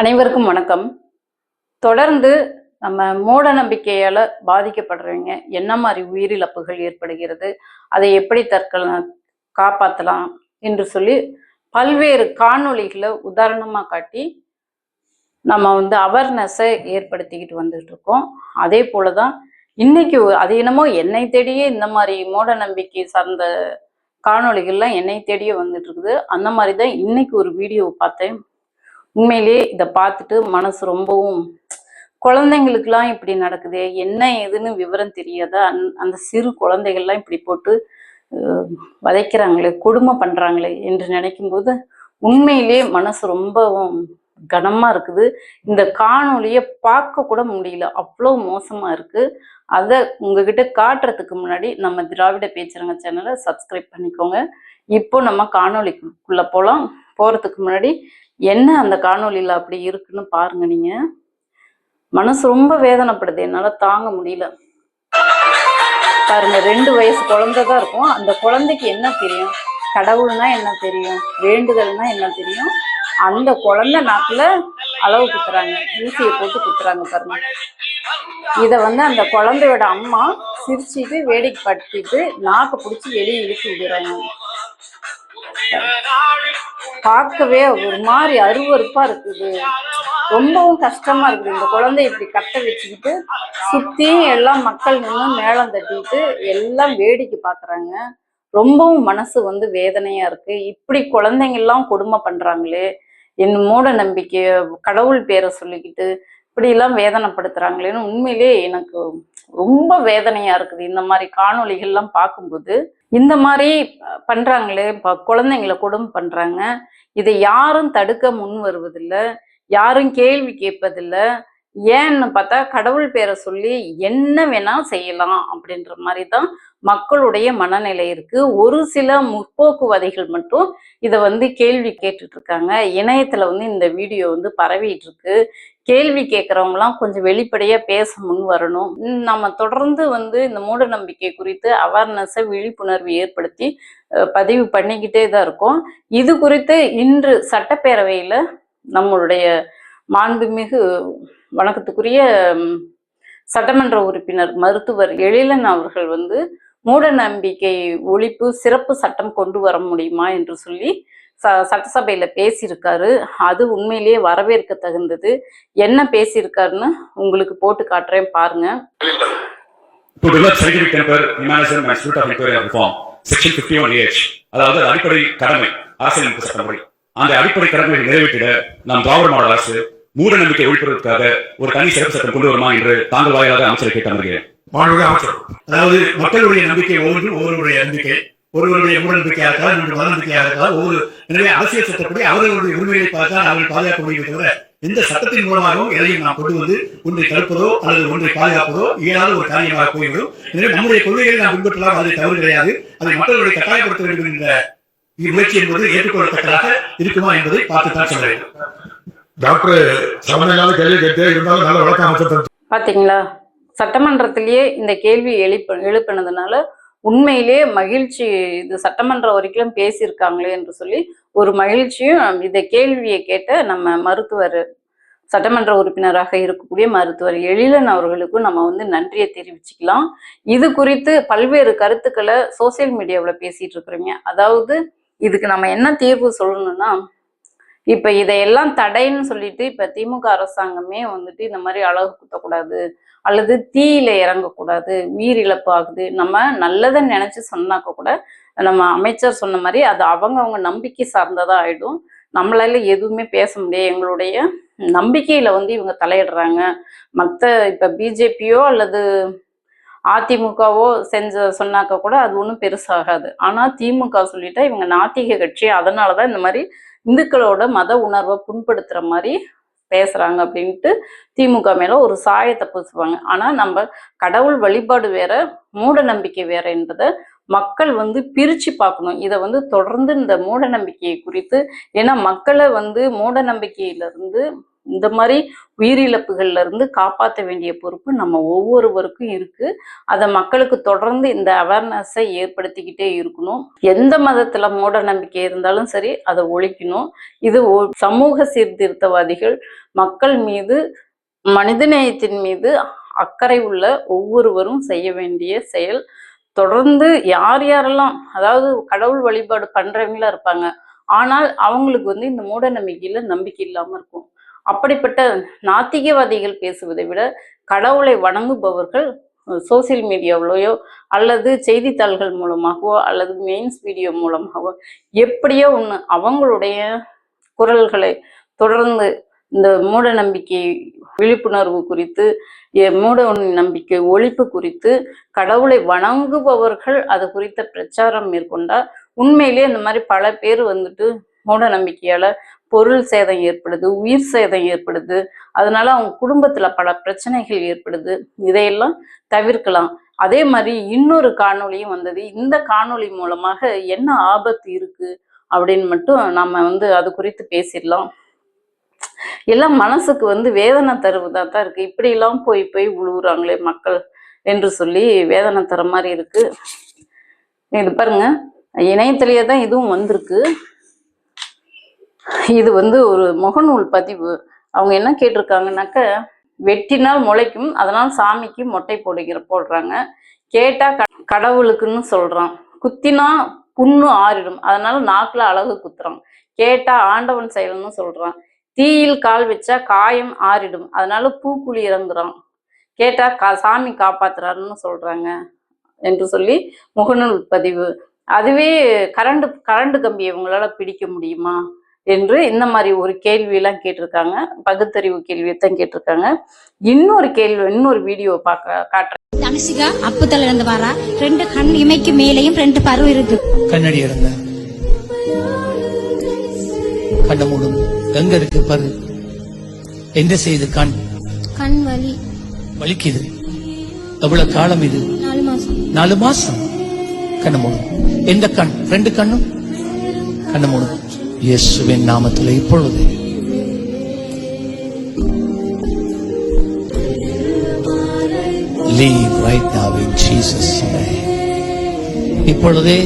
அனைவருக்கும் வணக்கம். தொடர்ந்து நம்ம மூட நம்பிக்கையால பாதிக்கப்படுறவங்க என்ன மாதிரி உயிரிழப்புகள் ஏற்படுகிறது அதை எப்படி தற்கொலை காப்பாற்றலாம் என்று சொல்லி பல்வேறு காணொளிகளை உதாரணமாக காட்டி நம்ம வந்து அவேர்னஸை ஏற்படுத்திக்கிட்டு வந்துட்டு இருக்கோம். அதே போலதான் இன்னைக்கு அது என்னமோ என்னை தேடியே இந்த மாதிரி மூட நம்பிக்கை சார்ந்த காணொளிகள்லாம் என்னை தேடியே வந்துட்டு இருக்குது. அந்த மாதிரி தான் இன்னைக்கு ஒரு வீடியோ பார்த்தேன். உண்மையிலேயே இதை பார்த்துட்டு மனசு ரொம்பவும் குழந்தைங்களுக்கெல்லாம் இப்படி நடக்குதே என்ன ஏதுன்னு விவரம் தெரியாத அந் அந்த சிறு குழந்தைகள்லாம் இப்படி போட்டு வதைக்கிறாங்களே கொடுமை பண்ணுறாங்களே என்று நினைக்கும்போது உண்மையிலேயே மனசு ரொம்பவும் கனமாக இருக்குது. இந்த காணொலியை பார்க்க கூட முடியல. அவ்வளோ மோசமாக இருக்குது அதை உங்ககிட்ட காட்டுறதுக்கு முன்னாடி நம்ம திராவிட பேச்சுரங்க சேனலை சப்ஸ்கிரைப் பண்ணிக்கோங்க. இப்போ நம்ம காணொலிக்குள்ளே போகலாம் போகிறதுக்கு முன்னாடி என்ன அந்த காணொலியில் அப்படி இருக்குன்னு பாருங்க நீங்க. மனசு ரொம்ப வேதனைப்படுது. என்னால தாங்க முடியல. பாருங்க ரெண்டு வயசு குழந்தை தான் இருக்கும். அந்த குழந்தைக்கு என்ன தெரியும்? கடவுள்னா என்ன தெரியும்? வேண்டுதல்னா என்ன தெரியும்? அந்த குழந்தை நாக்குல அளவு குத்துறாங்க. ஊசியை போட்டு குத்துறாங்க பாருங்க. இத வந்து அந்த குழந்தையோட அம்மா சிரிச்சிட்டு வேடிக்கை படுத்திட்டு நாக்கு பிடிச்சி வெளியே இழுத்து விடுறாங்க. பார்க்கவே ஒரு மாதிரி அருவருப்பா இருக்குது. ரொம்பவும் கஷ்டமா இருக்குது. இந்த குழந்தை இப்படி கட்ட வச்சுக்கிட்டு சுத்தியும் எல்லாம் மக்கள் நின்று மேளம் தட்டிட்டு எல்லாம் வேடிக்கை பார்க்கறாங்க ரொம்பவும் மனசு வந்து வேதனையா இருக்கு. இப்படி குழந்தைங்க எல்லாம் கொடுமை பண்றாங்களே. என் மூட நம்பிக்கை கடவுள் பேரை சொல்லிக்கிட்டு இப்படி எல்லாம் வேதனைப்படுத்துறாங்களேன்னு உண்மையிலே எனக்கு ரொம்ப வேதனையா இருக்குது. இந்த மாதிரி காணொளிகள்லாம் பார்க்கும்போது இந்த மாதிரி பண்ணுறாங்களே பண்றாங்களே குழந்தைங்களை கொடுமை பண்றாங்க. இதை யாரும் தடுக்க முன் வருவதில்லை. யாரும் கேள்வி கேட்பதில்லை. ஏன்னு பார்த்தா கடவுள் பேரை சொல்லி என்ன வேணா செய்யலாம் அப்படின்ற மாதிரி தான் மக்களுடைய மனநிலை இருக்கு. ஒரு சில முற்போக்குவாதிகள் மட்டும் இதை வந்து கேள்வி கேட்டுட்டு இருக்காங்க. இணையத்துல வந்து இந்த வீடியோ வந்து பரவிட்டு இருக்கு. கேள்வி கேட்குறவங்களாம் கொஞ்சம் வெளிப்படையா பேச முன் வரணும். நம்ம தொடர்ந்து வந்து இந்த மூட நம்பிக்கை குறித்து அவேர்னஸை விழிப்புணர்வு ஏற்படுத்தி பதிவு பண்ணிக்கிட்டே தான் இருக்கோம். இது குறித்து இன்று சட்டப்பேரவையில நம்மளுடைய மாண்புமிகு வணக்கத்துக்குரிய சட்டமன்ற உறுப்பினர் மருத்துவர் எழிலன் அவர்கள் வந்து மூட நம்பிக்கை ஒழிப்பு சிறப்பு சட்டம் கொண்டு வர முடியுமா என்று சொல்லி ச சட்டசபையில் பேசியிருக்காரு. அது உண்மையிலேயே வரவேற்க தகுந்தது. என்ன பேசியிருக்காருன்னு உங்களுக்கு போட்டு காட்டுறேன் பாருங்க. To develop scientific temper, humanism and spirit of inquiry reform, section 51 அதாவது அடிப்படை கடமை அரசியலமைப்பு சட்டப்படி அந்த அடிப்படை கடமையை நிறைவேற்றிட நாம் திராவிட மாடல் அரசு மூட நம்பிக்கை ஒழிப்பதற்காக ஒரு தனி சிறப்பு சட்டம் கொண்டு வருமா என்று தாங்கள் வாயிலாக அமைச்சரை கேட்டு அமர்கிறேன். மாண்புமிகு அமைச்சர். அதாவது மக்களுடைய நம்பிக்கை ஒவ்வொன்றும் ஒவ்வொருடைய நம்பிக்கை ஒருவருடைய மூட நம்பிக்கையாக இருக்கலாம் இன்னொரு மத நம்பிக்கையாக இருக்கலாம் ஒவ்வொரு எனவே அரசியல் சட்டப்படி அவர்களுடைய உரிமையை பார்த்தால் அவர்கள் பாதுகாக்க முடியும் தவிர எந்த சட்டத்தின் மூலமாகவும் எதையும் நாம் கொண்டு வந்து ஒன்றை தடுப்பதோ அல்லது ஒன்றை பாதுகாப்பதோ இயலாத ஒரு காரியமாக போய்விடும். எனவே நம்முடைய கொள்கைகளை நாம் பின்பற்றலாம் அது தவறு கிடையாது. அதை மக்களுடைய கட்டாயப்படுத்த வேண்டும் என்ற முயற்சி என்பது ஏற்றுக்கொள்ளத்தக்கதாக இருக்குமா என்பதை பார்த்துத்தான் சொல்ல வேண்டும். டாக்டர் சமநிலையாத கேள்வி கேட்டே இருந்தாலும் நல்ல விளக்க அமைச்சர் பாத்தீங்களா? சட்டமன்றத்திலேயே இந்த கேள்வி எழுப்ப எழுப்பினதுனால உண்மையிலேயே மகிழ்ச்சி இது சட்டமன்றம் வரைக்கும் பேசியிருக்காங்களே என்று சொல்லி ஒரு மகிழ்ச்சியும் இந்த கேள்வியை கேட்ட நம்ம மருத்துவர் சட்டமன்ற உறுப்பினராக இருக்கக்கூடிய மருத்துவர் எழிலன் அவர்களுக்கும் நம்ம வந்து நன்றியை தெரிவிச்சுக்கலாம். இது குறித்து பல்வேறு கருத்துக்களை சோசியல் மீடியாவில் பேசிட்டு இருக்கிறீங்க. அதாவது இதுக்கு நம்ம என்ன தீர்வு சொல்லணும்னா இப்ப இதையெல்லாம் தடைன்னு சொல்லிட்டு இப்ப திமுக அரசாங்கமே வந்துட்டு இந்த மாதிரி அழகு குத்தக்கூடாது அல்லது தீயில இறங்கக்கூடாது உயிரிழப்பு ஆகுது நம்ம நல்லதை நினைச்சு சொன்னாக்க கூட நம்ம அமைச்சர் சொன்ன மாதிரி அது அவங்க அவங்க நம்பிக்கை சார்ந்ததா ஆயிடும். நம்மளால எதுவுமே பேச முடியாது. எங்களுடைய நம்பிக்கையில வந்து இவங்க தலையிடுறாங்க. மற்ற இப்ப பிஜேபியோ அல்லது அதிமுகவோ செஞ்ச சொன்னாக்க கூட அது ஒன்றும் பெருசாகாது. ஆனா திமுக சொல்லிட்டா இவங்க நாத்திக கட்சி அதனாலதான் இந்த மாதிரி இந்துக்களோட மத உணர்வை புண்படுத்துற மாதிரி பேசுறாங்க அப்படின்ட்டு திமுக மேல ஒரு சாயத்தை பூசுவாங்க. ஆனா நம்ம கடவுள் வழிபாடு வேற மூட நம்பிக்கை வேற என்பதை மக்கள் வந்து பிரிச்சு பார்க்கணும். இதை வந்து தொடர்ந்து இந்த மூட நம்பிக்கையை குறித்து ஏன்னா மக்களை வந்து மூட நம்பிக்கையிலிருந்து இந்த மாதிரி உயிரிழப்புகள்ல இருந்து காப்பாற்ற வேண்டிய பொறுப்பு நம்ம ஒவ்வொருவருக்கும் இருக்கு. அதை மக்களுக்கு தொடர்ந்து இந்த அவேர்னஸை ஏற்படுத்திக்கிட்டே இருக்கணும். எந்த மதத்துல மூட நம்பிக்கை இருந்தாலும் சரி அதை ஒழிக்கணும். இது சமூக சீர்திருத்தவாதிகள் மக்கள் மீது மனிதநேயத்தின் மீது அக்கறை உள்ள ஒவ்வொருவரும் செய்ய வேண்டிய செயல். தொடர்ந்து யார் யாரெல்லாம் அதாவது கடவுள் வழிபாடு பண்றவங்களா இருப்பாங்க. ஆனால் அவங்களுக்கு வந்து இந்த மூட நம்பிக்கையில நம்பிக்கை இல்லாம இருக்கும். அப்படிப்பட்ட நாத்திகவாதிகள் பேசுவதை விட கடவுளை வணங்குபவர்கள் சோசியல் மீடியாவிலயோ அல்லது செய்தித்தாள்கள் மூலமாகவோ அல்லது மெயின்ஸ் வீடியோ மூலமாகவோ எப்படியோ ஒன்று அவங்களுடைய குரல்களை தொடர்ந்து இந்த மூட நம்பிக்கை விழிப்புணர்வு குறித்து எ- மூட நம்பிக்கை ஒழிப்பு குறித்து கடவுளை வணங்குபவர்கள் அது குறித்த பிரச்சாரம் மேற்கொண்டால் உண்மையிலேயே இந்த மாதிரி பல பேர் வந்துட்டு மூட நம்பிக்கையால பொருள் சேதம் ஏற்படுது உயிர் சேதம் ஏற்படுது. அதனால அவங்க குடும்பத்துல பல பிரச்சனைகள் ஏற்படுது. இதையெல்லாம் தவிர்க்கலாம். அதே மாதிரி இன்னொரு காணொளியும் வந்தது. இந்த காணொளி மூலமாக என்ன ஆபத்து இருக்கு அப்படின்னு மட்டும் நம்ம வந்து அது குறித்து பேசிடலாம். எல்லாம் மனசுக்கு வந்து வேதனை தருவதா தான் இருக்கு. இப்படி எல்லாம் போய் போய் உழுவுறாங்களே மக்கள் என்று சொல்லி வேதனை தர மாதிரி இருக்கு. இது பாருங்க இணையத்திலேயே தான் இதுவும் வந்திருக்கு. இது வந்து ஒரு முகநூல் பதிவு. அவங்க என்ன கேட்டிருக்காங்கனாக்க வெட்டினால் முளைக்கும் அதனால் சாமிக்கு மொட்டை போடுகிற போடுறாங்க. கேட்டா கடவுளுக்குன்னு சொல்றான். குத்தினா புண்ணு ஆறிடும். அதனால நாக்குல அழகு குத்துறான். கேட்டா ஆண்டவன் செயல்னு சொல்றான். தீயில் கால் வச்சா காயம் ஆறிடும். அதனால பூக்குழி இறங்குறான். கேட்டா கா சாமி காப்பாத்துறாருன்னு சொல்றாங்க என்று சொல்லி முகநூல் பதிவு. அதுவே கரண்ட் கரண்ட் கம்பி இவங்களால பிடிக்க முடியுமா? என்று இந்த மாதிரி ஒரு கேள்வியெல்லாம் கேட்டிருக்காங்க. பகுத்தறிவு கேள்வியை தான் கேட்டிருக்காங்க. இன்னொரு கேள்வி இன்னொரு வீடியோ பார்க்க காட்டுறேன். தனுஷிகா அப்புத்தல இருந்து வரா ரெண்டு கண் இமைக்கு மேலேயும் ரெண்டு பரு இருக்கு. கண்ணாடி இருங்க கண்ண மூடும். எங்க இருக்கு பாரு? என்ன செய்யுது கண்? கண் வலி. வலிக்குது. எவ்வளவு காலம் இது? நாலு மாசம். நாலு மாசம். கண்ண மூடும். எந்த கண்? ரெண்டு கண்ணும்? கண்ண மூடும். இயேசுவின் நாமத்துல இப்பொழுது. Leave இப்பொழுதே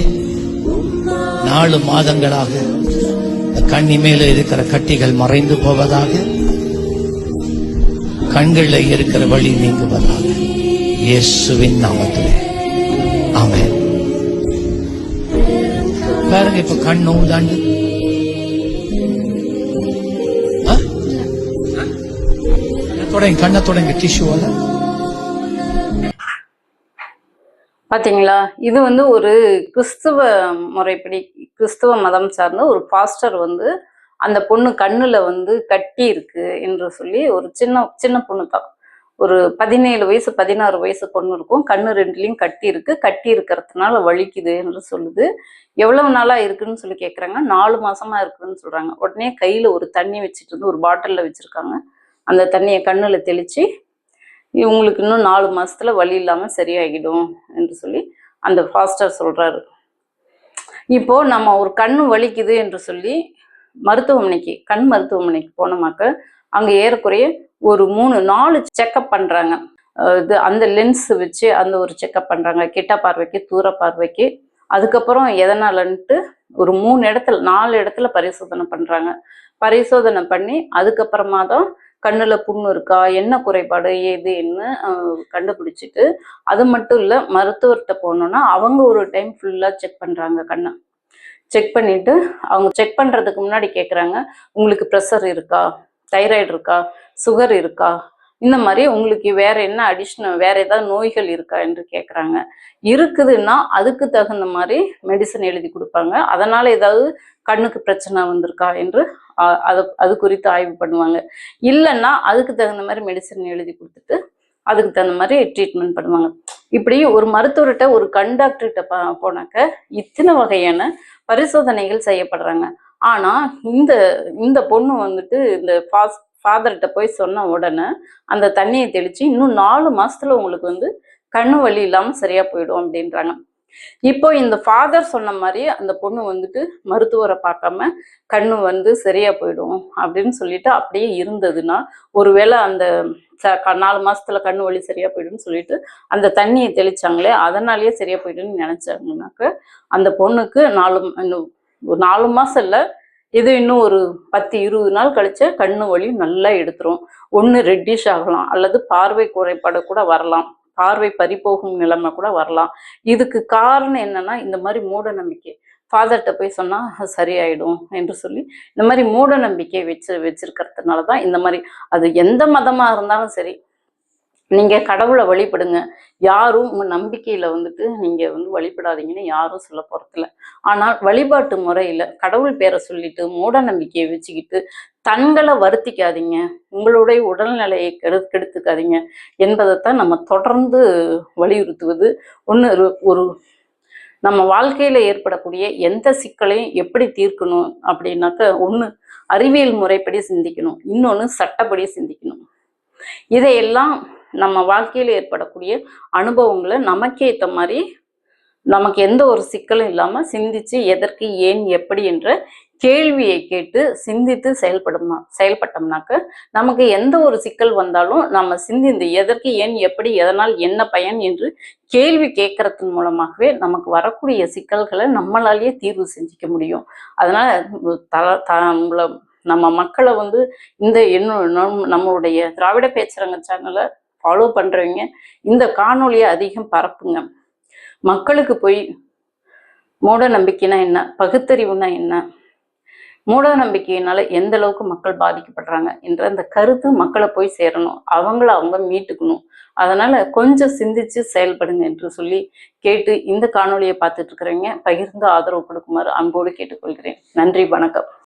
நாலு மாதங்களாக கண்ணி மேல இருக்கிற கட்டிகள் மறைந்து போவதாக கண்களில் இருக்கிற வழி நீங்குவதாக இயேசுவின் நாமத்தில். ஆமே பாருங்க இப்ப கண் நோவு தொடங்க கண்ணை தொடங்க டிஷ்யூவால பாத்தீங்களா? இது வந்து ஒரு கிறிஸ்துவ முறைப்படி கிறிஸ்துவ மதம் சார்ந்த ஒரு பாஸ்டர் வந்து அந்த பொண்ணு கண்ணுல வந்து கட்டி இருக்கு என்று சொல்லி ஒரு சின்ன சின்ன பொண்ணு தான். ஒரு பதினேழு வயசு பதினாறு வயசு பொண்ணு இருக்கும். கண்ணு ரெண்டுலையும் கட்டி இருக்கு கட்டி இருக்கிறதுனால வலிக்குது என்று சொல்லுது. எவ்வளவு நாளா இருக்குன்னு சொல்லி கேக்குறாங்க. நாலு மாசமா இருக்குன்னு சொல்றாங்க. உடனே கையில ஒரு தண்ணி வச்சுட்டு வந்து ஒரு பாட்டில்ல வச்சிருக்காங்க. அந்த தண்ணியை கண்ணில் தெளித்து இவங்களுக்கு இன்னும் நாலு மாதத்தில் வலி இல்லாமல் சரியாகிடும் என்று சொல்லி அந்த ஃபாஸ்டர் சொல்கிறாரு இப்போது நம்ம ஒரு கண் வலிக்குது என்று சொல்லி மருத்துவமனைக்கு கண் மருத்துவமனைக்கு போனோமாக்க அங்கே ஏறக்குறைய ஒரு மூணு நாலு செக்கப் பண்ணுறாங்க இது அந்த லென்ஸ் வச்சு அந்த ஒரு செக்கப் பண்ணுறாங்க கிட்ட பார்வைக்கு தூர பார்வைக்கு. அதுக்கப்புறம் எதனாலன்ட்டு ஒரு மூணு இடத்துல நாலு இடத்துல பரிசோதனை பண்ணுறாங்க பரிசோதனை பண்ணி அதுக்கப்புறமா தான் கண்ணில் புண்ணு இருக்கா என்ன குறைபாடு ஏது என்ன கண்டுபிடிச்சிட்டு அது மட்டும் இல்லை மருத்துவர்கிட்ட போனோன்னா அவங்க ஒரு டைம் ஃபுல்லாக செக் பண்ணுறாங்க கண்ணை. செக் பண்ணிட்டு அவங்க செக் பண்ணுறதுக்கு முன்னாடி கேட்குறாங்க உங்களுக்கு ப்ரெஷர் இருக்கா? தைராய்டு இருக்கா? சுகர் இருக்கா? இந்த மாதிரி உங்களுக்கு வேற என்ன அடிஷ்னல் வேற ஏதாவது நோய்கள் இருக்கா? என்று கேட்குறாங்க இருக்குதுன்னா அதுக்கு தகுந்த மாதிரி மெடிசன் எழுதி கொடுப்பாங்க. அதனால ஏதாவது கண்ணுக்கு பிரச்சனை வந்திருக்கா? என்று அது அது குறித்து ஆய்வு பண்ணுவாங்க. இல்லைன்னா அதுக்கு தகுந்த மாதிரி மெடிசன் எழுதி கொடுத்துட்டு அதுக்கு தகுந்த மாதிரி ட்ரீட்மெண்ட் பண்ணுவாங்க. இப்படி ஒரு மருத்துவர்கிட்ட ஒரு கண் டாக்டர்கிட்ட போனாக்க இத்தனை வகையான பரிசோதனைகள் செய்யப்படுறாங்க. ஆனா இந்த இந்த பொண்ணு வந்துட்டு இந்த ஃபாஸ் ஃபாதர்கிட்ட போய் சொன்ன உடனே அந்த தண்ணியை தெளிச்சு இன்னும் நாலு மாசத்துல உங்களுக்கு வந்து கண்ணு வலி இல்லாமல் சரியா போயிடும் அப்படின்றாங்க. இப்போ இந்த ஃபாதர் சொன்ன மாதிரி அந்த பொண்ணு வந்துட்டு மருத்துவரை பார்க்காம கண்ணு வந்து சரியா போயிடும் அப்படின்னு சொல்லிட்டு அப்படியே இருந்ததுன்னா ஒருவேளை அந்த ச- க- நாலு மாசத்துல கண்ணு வலி சரியா போயிடும்னு சொல்லிட்டு அந்த தண்ணியை தெளிச்சாங்களே அதனாலயே சரியா போயிடும்னு நினைச்சாங்கனாக்க அந்த பொண்ணுக்கு நாலு இன்னும் ஒரு நாலு மாசம் இல்ல இது இன்னும் ஒரு பத்து இருபது நாள் கழிச்சு கண்ணு வலி நல்லா எடுத்துரும். ஒன்று ரெட்டிஷ் ஆகலாம் அல்லது பார்வை குறைபாடு கூட வரலாம். பார்வை பறிபோகும் நிலைமை கூட வரலாம். இதுக்கு காரணம் என்னன்னா இந்த மாதிரி மூட நம்பிக்கை. ஃபாதர்கிட்ட போய் சொன்னால் சரியாயிடும் என்று சொல்லி இந்த மாதிரி மூட நம்பிக்கை வச்சு வச்சிருக்கிறதுனால தான் இந்த மாதிரி அது எந்த மதமாக இருந்தாலும் சரி நீங்கள் கடவுளை வழிபடுங்க. யாரும் உங்கள் நம்பிக்கையில் வந்துட்டு நீங்கள் வந்து வழிபடாதீங்கன்னு யாரும் சொல்ல போறதில்ல. ஆனால் வழிபாட்டு முறையில் கடவுள் பேரை சொல்லிட்டு மூட நம்பிக்கையை வச்சுக்கிட்டு தங்களை வருத்திக்காதீங்க. உங்களுடைய உடல்நிலையை கெடு கெடுத்துக்காதீங்க என்பதைத்தான் நம்ம தொடர்ந்து வலியுறுத்துவது. ஒன்று ஒரு நம்ம வாழ்க்கையில ஏற்படக்கூடிய எந்த சிக்கலையும் எப்படி தீர்க்கணும் அப்படின்னாக்க ஒன்று அறிவியல் முறைப்படி சிந்திக்கணும். இன்னொன்று சட்டப்படி சிந்திக்கணும். இதையெல்லாம் நம்ம வாழ்க்கையில் ஏற்படக்கூடிய அனுபவங்களை நமக்கு ஏற்ற மாதிரி நமக்கு எந்த ஒரு சிக்கலும் இல்லாமல் சிந்திச்சு எதற்கு ஏன் எப்படி என்ற கேள்வியை கேட்டு சிந்தித்து செயல்படுமா செயல்பட்டோம்னாக்க நமக்கு எந்த ஒரு சிக்கல் வந்தாலும் நம்ம சிந்திந்து எதற்கு ஏன் எப்படி எதனால் என்ன பயன் என்று கேள்வி கேட்கறதன் மூலமாகவே நமக்கு வரக்கூடிய சிக்கல்களை நம்மளாலேயே தீர்வு செஞ்சுக்க முடியும். அதனால தல த நம்மள நம்ம மக்களை வந்து இந்த இன்னும் நம்மளுடைய திராவிட பேச்சரங்க சேனலை ஃபாலோ பண்றவங்க இந்த காணொலியை அதிகம் பரப்புங்க. மக்களுக்கு போய் மூட நம்பிக்கைனா என்ன? பகுத்தறிவுனா என்ன? மூட நம்பிக்கையினால எந்த அளவுக்கு மக்கள் பாதிக்கப்படுறாங்க என்ற அந்த கருத்து மக்களை போய் சேரணும். அவங்கள அவங்க மீட்டுக்கணும். அதனால கொஞ்சம் சிந்திச்சு செயல்படுங்க என்று சொல்லி கேட்டு இந்த காணொலியை பார்த்துட்டு இருக்கிறவங்க பகிர்ந்து ஆதரவு கொடுக்குமாறு அன்போடு கேட்டுக்கொள்கிறேன். நன்றி வணக்கம்.